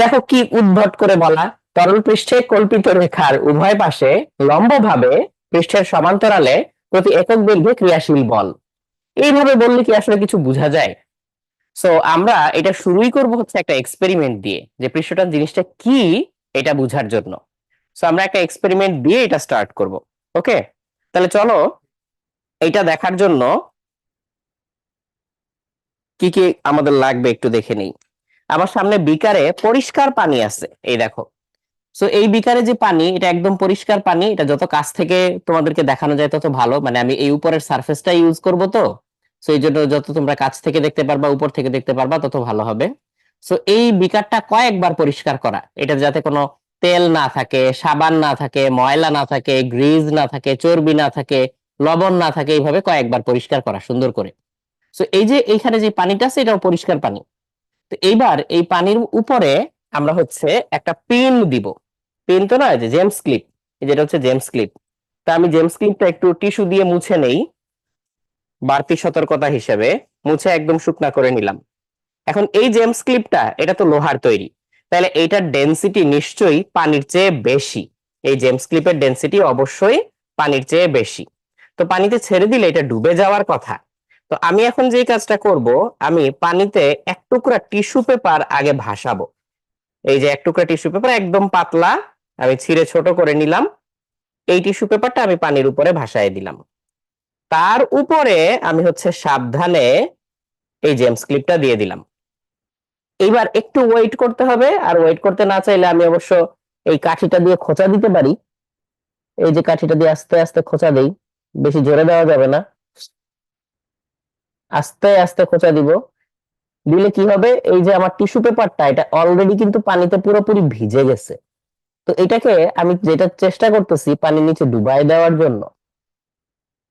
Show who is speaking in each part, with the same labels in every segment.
Speaker 1: দেখো কি উদ্ভট করে বলা। তরল পৃষ্ঠে কল্পিত রেখার উভয় পাশে লম্বভাবে পৃষ্ঠের সমান্তরালে প্রতি একক দৈর্ঘ্যে ক্রিয়াশীল বল। এইভাবে বললে কি আসলে কিছু বোঝা যায়? সো আমরা এটা শুরুই করব হচ্ছে একটা এক্সপেরিমেন্ট দিয়ে যে পৃষ্ঠটার জিনিসটা কি এটা বোঝার জন্য। সো আমরা একটা এক্সপেরিমেন্ট দিয়ে এটা স্টার্ট করব। ওকে তাহলে চলো এটা দেখার জন্য কি কি আমাদের লাগবে একটু দেখে নেই। আমার সামনে বিকারে পরিষ্কার পানি আছে, এই দেখো। সো এই বিকারে যে পানি, এটা একদম পরিষ্কার পানি, এটা যত কাছ থেকে তোমাদেরকে দেখানো যায় তত ভালো। মানে আমি এই উপরের সারফেসটা ইউজ করব তো সো এই জন্য যত তোমরা কাছ থেকে দেখতে পারবা, উপর থেকে দেখতে পারবা, তত ভালো হবে। সো এই বিকারটা কয়েকবার পরিষ্কার করা, এটা যাতে কোনো তেল না থাকে, সাবান না থাকে, ময়লা না থাকে গ্রিজ না থাকে, চর্বি না থাকে, লবণ না থাকে, এইভাবে কয়েকবার পরিষ্কার করা, সুন্দর করে। সো এই যে এইখানে যে পানিটা আছে, এটাও পরিষ্কার পানি। তো এইবার এই পানির উপরে আমরা হচ্ছে একটা পিন দিব। পিন তো নয় জেমস ক্লিপ যেটা হচ্ছে জেমস ক্লিপ তা আমি জেমস ক্লিপটা একটু টিস্যু দিয়ে মুছে নেই, বাড়তি সতর্কতা হিসেবে মুছে একদম শুকনা করে নিলাম। এখন এই জেমস ক্লিপটা এটা তো লোহার তৈরি, তাহলে এইটার ডেন্সিটি নিশ্চয়ই পানির চেয়ে বেশি। এই জেমস ক্লিপের ডেন্সিটি অবশ্যই পানির চেয়ে বেশি। তো পানিতে ছেড়ে দিলে এটা ডুবে যাওয়ার কথা। তো আমি এখন যে কাজটা করব, আমি পানিতে এক টুকরা টিস্যু পেপার আগে ভাসাবো। এই যে এক টুকরা টিস্যু পেপার একদম পাতলা, আমি ছিঁড়ে ছোট করে নিলাম। এই টিস্যু পেপারটা আমি পানির উপরে ভাসায় দিলাম। তার উপরে আমি হচ্ছে সাবধানে এই জেমস ক্লিপটা দিয়ে দিলাম। এইবার একটু ওয়েট করতে হবে, আর ওয়েট করতে না চাইলে আমি অবশ্য এই কাঠিটা দিয়ে খোঁচা দিতে পারি। এই যে কাঠিটা দিয়ে আস্তে আস্তে খোঁচা দেই, বেশি জোরে দেওয়া যাবে না। আস্তে আস্তে খোঁচা দিব। দিলে কি হবে? এই যে আমার টিস্যু পেপারটা, এটা অলরেডি কিন্তু পানিতে পুরোপুরি ভিজে গেছে। তো এটাকে আমি যেটা চেষ্টা করতেছি পানির নিচে ডুবাই দেওয়ার জন্য,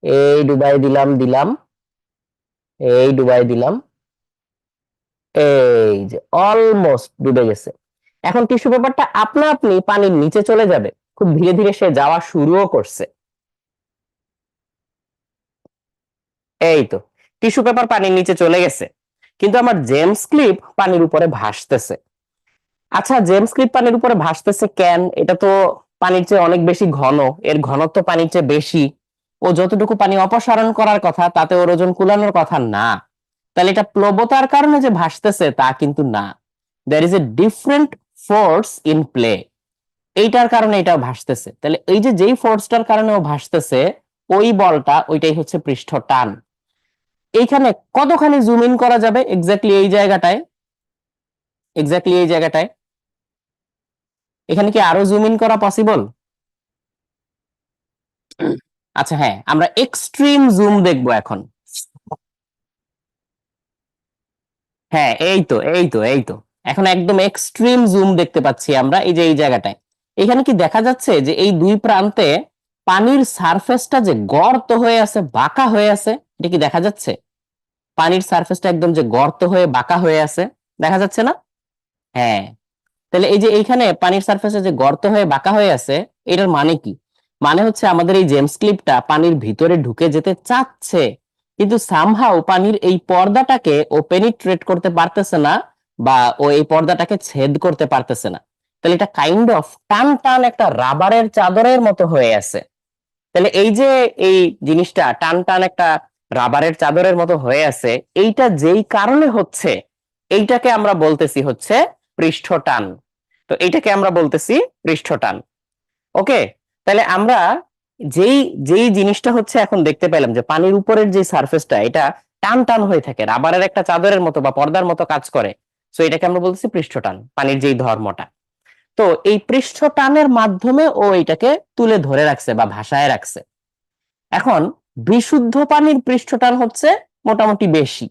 Speaker 1: এই ডুবাই দিলাম দিলাম, এই ডুবাই দিলাম, এই যে অলমোস্ট ডুবে গেছে। এখন টিস্যু পেপারটা আপনা আপনি পানির নিচে চলে যাবে। খুব ধীরে ধীরে সে যাওয়া শুরুও করছে। এই তো টিস্যু পেপার পানির নিচে চলে গেছে। কিন্তু আমার জেমস ক্লিপ পানির উপরে ভাসতেছে। আচ্ছা জেমস ক্লিপ পানির উপরে ভাসতেছে কেন? এটা তো পানির চেয়ে অনেক বেশি ঘন। এর ঘনত্ব পানির চেয়ে বেশি। ও যতটুকু পানি অপসারণ করার কথা, তাতে ওর ওজন কুলানোর কথা না। তাহলে এটা প্লবতার কারণে যে ভাসতেছে, তা কিন্তু না। There is a different force in play এইটার কারণে এটা ভাসতেছে। তাহলে এই যে যেই ফোর্সটার কারণে ও ভাসতেছে, ওই বলটা, ওইটাই হচ্ছে পৃষ্ঠ টান এইখানে কতখানি জুম ইন করা যাবে? এক্স্যাক্টলি এই জায়গাটায়। এক্স্যাক্টলি এই জায়গাটায়। এখানে কি আরও জুম ইন করা পসিবল আচ্ছা হ্যাঁ আমরা এক্সট্রিম জুম দেখব এখন। হ্যাঁ এই তো এই তো এই তো। এখন একদম এক্সট্রিম জুম দেখতে পাচ্ছি আমরা, এই যে এই জায়গাটায়। এখানে কি দেখা যাচ্ছে যে এই দুই প্রান্তে পানির সারফেসটা যে গর্ত হয়ে আছে, বাঁকা হয়ে আছে, এটা কি দেখা যাচ্ছে? পানির সারফেসটা একদম যে গর্ত হয়ে বাঁকা হয়ে আছে, দেখা যাচ্ছে না? হ্যাঁ। তাহলে এই যে এইখানে পানির সারফেসে যে গর্ত হয়ে বাঁকা হয়ে আছে, এটার মানে কি? মানে হচ্ছে আমাদের এই জেমস ক্লিপটা পানির ভিতরে ঢুকে যেতে চাচ্ছে, কিন্তু সামহাও পানির এই পর্দাটাকে ও পেনিট্রেট করতে পারতেছে না বা ও এই পর্দাটাকে ছেদ করতে পারতেছে না। তাহলে এটা কাইন্ড অফ টান টান একটা রাবারের চাদরের মতো হয়ে আছে। তাহলে এই যে এই জিনিসটা টান টান একটা রাবারের চাদরের মতো হয়ে আছে, এইটা যেই কারণে হচ্ছে, এইটাকে আমরা বলতেছি হচ্ছে পৃষ্ঠ টান তো এইটাকে আমরা বলতেছি পৃষ্ঠ টান ওকে? তাহলে আমরা যেই যেই জিনিসটা হচ্ছে এখন দেখতে পেলাম যে পানির উপরের যে সারফেসটা এটা টান টান হয়ে থাকে, রাবারের একটা চাদরের মতো বা পর্দার মতো কাজ করে। সো এটাকে আমরা বলতেছি পৃষ্ঠ টান পানির যেই ধর্মটা। তো এই পৃষ্ঠ টানের মাধ্যমে ও এটাকে তুলে ধরে রাখছে বা ভাষায় রাখছে। এখন বিশুদ্ধ পানির পৃষ্ঠটান হচ্ছে মোটামুটি বেশি।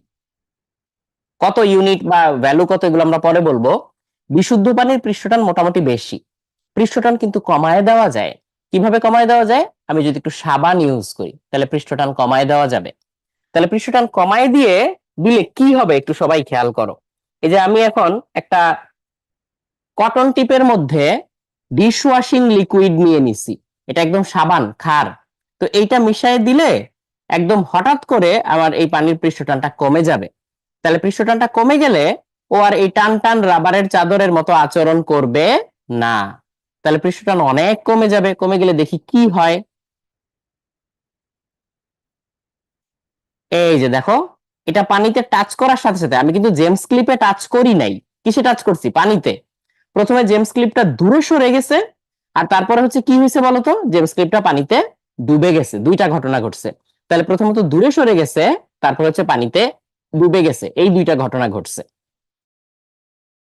Speaker 1: কত ইউনিট বা ভ্যালু কত এগুলো আমরা পরে বলব। বিশুদ্ধ পানির পৃষ্ঠটান মোটামুটি বেশি। পৃষ্ঠটান কিন্তু কমায় দেওয়া যায়। কীভাবে কমায় দেওয়া যায়? আমি যদি একটু সাবান ইউজ করি, তাহলে পৃষ্ঠটান কমায় দেওয়া যাবে। তাহলে পৃষ্ঠটান কমায় দিয়ে দিলে কি হবে একটু সবাই খেয়াল করো। এই যে আমি এখন একটা কটন টিপের মধ্যে ডিশওয়াশিং লিকুইড নিয়ে নিছি। এটা একদম সাবান, খার। তো এইটা মিশাই দিলে একদম হঠাৎ করে আমার এই পানির পৃষ্ঠটানটা কমে যাবে। তাহলে পৃষ্ঠটানটা কমে গেলে ও আর এই টান টান রাবারের চাদরের মতো আচরণ করবে না। তাহলে পৃষ্ঠটান অনেক কমে যাবে, কমে গেলে দেখি কি হয়। এই যে দেখো, এটা পানিতে টাচ করার সাথে সাথে, আমি কিন্তু জেমস ক্লিপে টাচ করি নাই। কিসে টাচ করছি? পানিতে। প্রথমে জেমস ক্লিপটা দূরে সরে গেছে, আর তারপরে হচ্ছে কি হয়েছে বলতো? জেমস ক্লিপটা পানিতে ডুবে গেছে, দুইটা ঘটনা ঘটছে। তাহলে প্রথমত দূরে সরে গেছে, তারপর হচ্ছে পানিতে ডুবে গেছে, এই দুইটা ঘটনা ঘটছে।